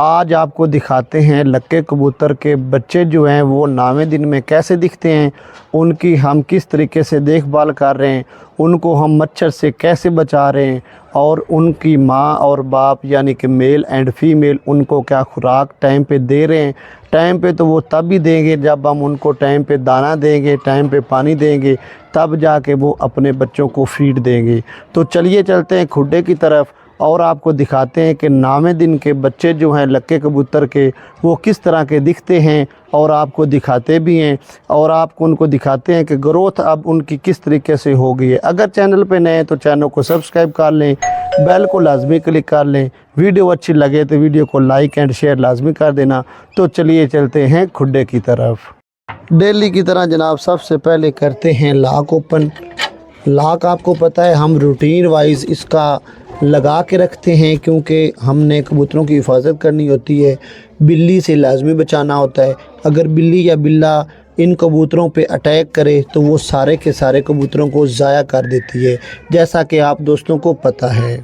آج آپ کو دکھاتے ہیں لکے کبوتر کے بچے جو ہیں، وہ نویں دن میں کیسے دکھتے ہیں؟ ان کی ہم کس طریقے سے دیکھ بھال کر رہے ہیں؟ ان کو ہم مچھر سے کیسے بچا رہے ہیں؟ اور ان کی ماں اور باپ یعنی کہ میل اینڈ فیمیل، ان کو کیا خوراک ٹائم پہ دے رہے ہیں؟ ٹائم پہ تو وہ تب ہی دیں گے جب ہم ان کو ٹائم پہ دانہ دیں گے، ٹائم پہ پانی دیں گے، تب جا کے وہ اپنے بچوں کو فیڈ دیں گے۔ تو چلیے چلتے ہیں کھڈے کی طرف۔ اور آپ کو دکھاتے ہیں کہ نام دن کے بچے جو ہیں لکے کبوتر کے، وہ کس طرح کے دکھتے ہیں اور آپ کو دکھاتے بھی ہیں اور آپ کو ان کو دکھاتے ہیں کہ گروتھ اب ان کی کس طریقے سے ہوگی ہے۔ اگر چینل پہ نئے ہیں تو چینل کو سبسکرائب کر لیں، بیل کو لازمی کلک کر لیں۔ ویڈیو اچھی لگے تو ویڈیو کو لائک اینڈ شیئر لازمی کر دینا۔ تو چلیے چلتے ہیں کھڈے کی طرف۔ ڈیلی کی طرح جناب سب سے پہلے کرتے ہیں لاک اوپن۔ لاک آپ کو پتہ ہے ہم روٹین وائز اس کا لگا کے رکھتے ہیں کیونکہ ہم نے کبوتروں کی حفاظت کرنی ہوتی ہے، بلی سے لازمی بچانا ہوتا ہے۔ اگر بلی یا بلا ان کبوتروں پہ اٹیک کرے تو وہ سارے کے سارے کبوتروں کو ضائع کر دیتی ہے، جیسا کہ آپ دوستوں کو پتہ ہے۔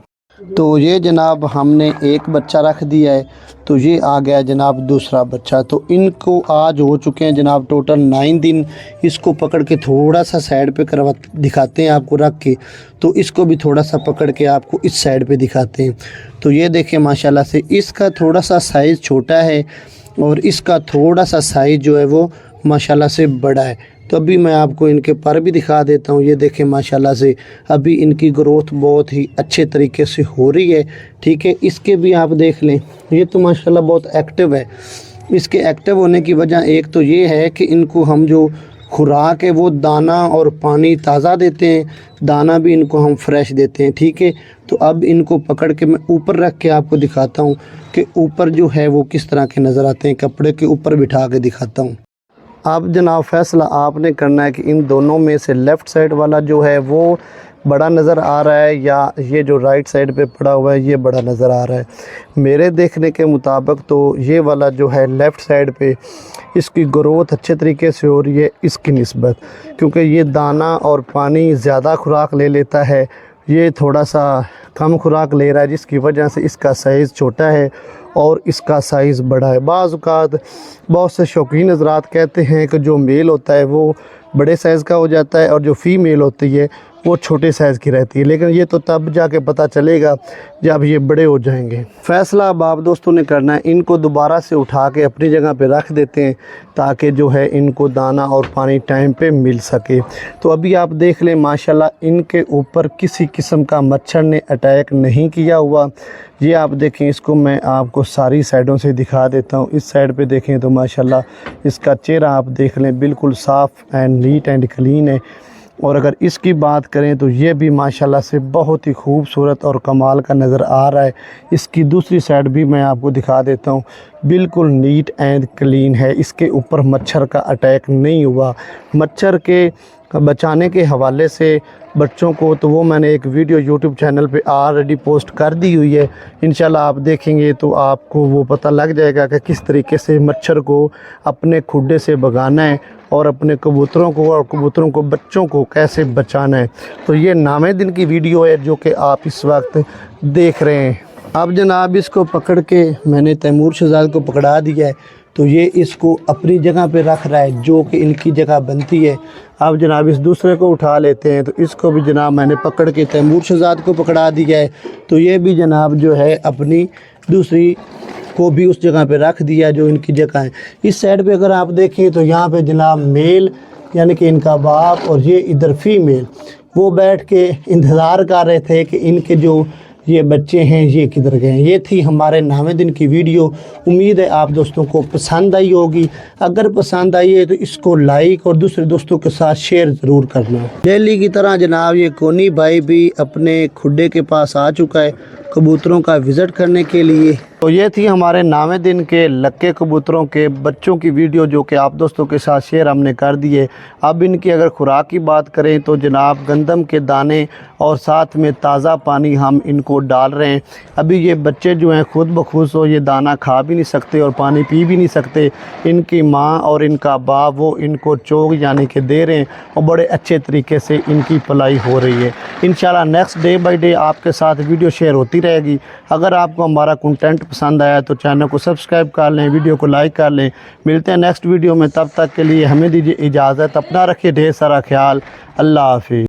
تو یہ جناب ہم نے ایک بچہ رکھ دیا ہے، تو یہ آ گیا جناب دوسرا بچہ۔ تو ان کو آج ہو چکے ہیں جناب ٹوٹل نائن دن۔ اس کو پکڑ کے تھوڑا سا سائڈ پہ کروا دکھاتے ہیں آپ کو رکھ کے۔ تو اس کو بھی تھوڑا سا پکڑ کے آپ کو اس سائڈ پہ دکھاتے ہیں۔ تو یہ دیکھیں ماشاءاللہ سے، اس کا تھوڑا سا سائز چھوٹا ہے اور اس کا تھوڑا سا سائز جو ہے وہ ماشاءاللہ سے بڑا ہے۔ تو ابھی میں آپ کو ان کے پر بھی دکھا دیتا ہوں۔ یہ دیکھیں ماشاءاللہ سے ابھی ان کی گروتھ بہت ہی اچھے طریقے سے ہو رہی ہے۔ ٹھیک ہے، اس کے بھی آپ دیکھ لیں۔ یہ تو ماشاءاللہ بہت ایکٹیو ہے۔ اس کے ایکٹیو ہونے کی وجہ ایک تو یہ ہے کہ ان کو ہم جو خوراک ہے، وہ دانہ اور پانی تازہ دیتے ہیں۔ دانہ بھی ان کو ہم فریش دیتے ہیں۔ ٹھیک ہے، تو اب ان کو پکڑ کے میں اوپر رکھ کے آپ کو دکھاتا ہوں کہ اوپر جو ہے وہ کس طرح کے نظر آتے ہیں۔ کپڑے کے اوپر بٹھا کے دکھاتا ہوں۔ اب جناب فیصلہ آپ نے کرنا ہے کہ ان دونوں میں سے لیفٹ سائڈ والا جو ہے وہ بڑا نظر آ رہا ہے یا یہ جو رائٹ سائڈ پہ پڑا ہوا ہے یہ بڑا نظر آ رہا ہے۔ میرے دیکھنے کے مطابق تو یہ والا جو ہے لیفٹ سائڈ پہ اس کی گروتھ اچھے طریقے سے ہو رہی ہے اس کی نسبت، کیونکہ یہ دانہ اور پانی زیادہ خوراک لے لیتا ہے۔ یہ تھوڑا سا کم خوراک لے رہا ہے، جس کی وجہ سے اس کا سائز چھوٹا ہے اور اس کا سائز بڑا ہے۔ بعض اوقات بہت سے شوقین حضرات کہتے ہیں کہ جو میل ہوتا ہے وہ بڑے سائز کا ہو جاتا ہے اور جو فی میل ہوتی ہے وہ چھوٹے سائز کی رہتی ہے، لیکن یہ تو تب جا کے پتہ چلے گا جب یہ بڑے ہو جائیں گے۔ فیصلہ اب آپ دوستوں نے کرنا ہے، ان کو دوبارہ سے اٹھا کے اپنی جگہ پہ رکھ دیتے ہیں تاکہ جو ہے ان کو دانہ اور پانی ٹائم پہ مل سکے۔ تو ابھی آپ دیکھ لیں، ماشاءاللہ ان کے اوپر کسی قسم کا مچھر نے اٹیک نہیں کیا ہوا۔ یہ آپ دیکھیں، اس کو میں آپ کو ساری سائڈوں سے دکھا دیتا ہوں۔ اس سائڈ پہ دیکھیں تو ماشاءاللہ اس کا چہرہ آپ دیکھ لیں، بالکل صاف اینڈ نیٹ اینڈ کلین ہے۔ اور اگر اس کی بات کریں تو یہ بھی ماشاءاللہ سے بہت ہی خوبصورت اور کمال کا نظر آ رہا ہے۔ اس کی دوسری سائڈ بھی میں آپ کو دکھا دیتا ہوں۔ بالکل نیٹ اینڈ کلین ہے۔ اس کے اوپر مچھر کا اٹیک نہیں ہوا۔ مچھر کے بچانے کے حوالے سے بچوں کو تو وہ میں نے ایک ویڈیو یوٹیوب چینل پہ آلریڈی پوسٹ کر دی ہوئی ہے۔ انشاءاللہ آپ دیکھیں گے تو آپ کو وہ پتہ لگ جائے گا کہ کس طریقے سے مچھر کو اپنے کھڈے سے بگانا ہے اور اپنے کبوتروں کو اور کبوتروں کو بچوں کو کیسے بچانا ہے۔ تو یہ نام دن کی ویڈیو ہے جو کہ آپ اس وقت دیکھ رہے ہیں۔ اب جناب اس کو پکڑ کے میں نے تیمور شہزاد کو پکڑا دیا ہے۔ تو یہ اس کو اپنی جگہ پہ رکھ رہا ہے، جو کہ ان کی جگہ بنتی ہے۔ اب جناب اس دوسرے کو اٹھا لیتے ہیں، تو اس کو بھی جناب میں نے پکڑ کے تیمور شہزاد کو پکڑا دیا ہے۔ تو یہ بھی جناب جو ہے، اپنی دوسری کو بھی اس جگہ پہ رکھ دیا جو ان کی جگہ ہے۔ اس سائڈ پہ اگر آپ دیکھیں تو یہاں پہ جناب میل یعنی کہ ان کا باپ اور یہ ادھر فی میل وہ بیٹھ کے انتظار کر رہے تھے کہ ان کے جو یہ بچے ہیں، یہ کدھر گئے ہیں؟ یہ تھی ہمارے نامے دن کی ویڈیو۔ امید ہے آپ دوستوں کو پسند آئی ہوگی۔ اگر پسند آئی ہے تو اس کو لائک اور دوسرے دوستوں کے ساتھ شیئر ضرور کرنا۔ ڈیلی کی طرح جناب، یہ کونی بھائی بھی اپنے کھڈے کے پاس آ چکا ہے کبوتروں کا وزٹ کرنے کے لیے۔ تو یہ تھی ہمارے ناوے دن کے لکے کبوتروں کے بچوں کی ویڈیو جو کہ آپ دوستوں کے ساتھ شیئر ہم نے کر دیے اب ان کی اگر خوراک کی بات کریں تو جناب گندم کے دانے اور ساتھ میں تازہ پانی ہم ان کو ڈال رہے ہیں۔ ابھی یہ بچے جو ہیں خود بخود ہو یہ دانہ کھا بھی نہیں سکتے اور پانی پی بھی نہیں سکتے۔ ان کی ماں اور ان کا باپ وہ ان کو چوگ یعنی کہ دے رہے ہیں اور بڑے اچھے طریقے سے ان کی پلائی ہو رہی ہے۔ انشاءاللہ نیکسٹ ڈے بائی ڈے آپ کے ساتھ ویڈیو شیئر ہوتی رہے گی۔ اگر آپ کو ہمارا کنٹینٹ پسند آیا تو چینل کو سبسکرائب کر لیں، ویڈیو کو لائک کر لیں۔ ملتے ہیں نیکسٹ ویڈیو میں، تب تک کے لیے ہمیں دیجیے اجازت، اپنا رکھیے، ڈھیر سارا خیال۔ اللہ حافظ۔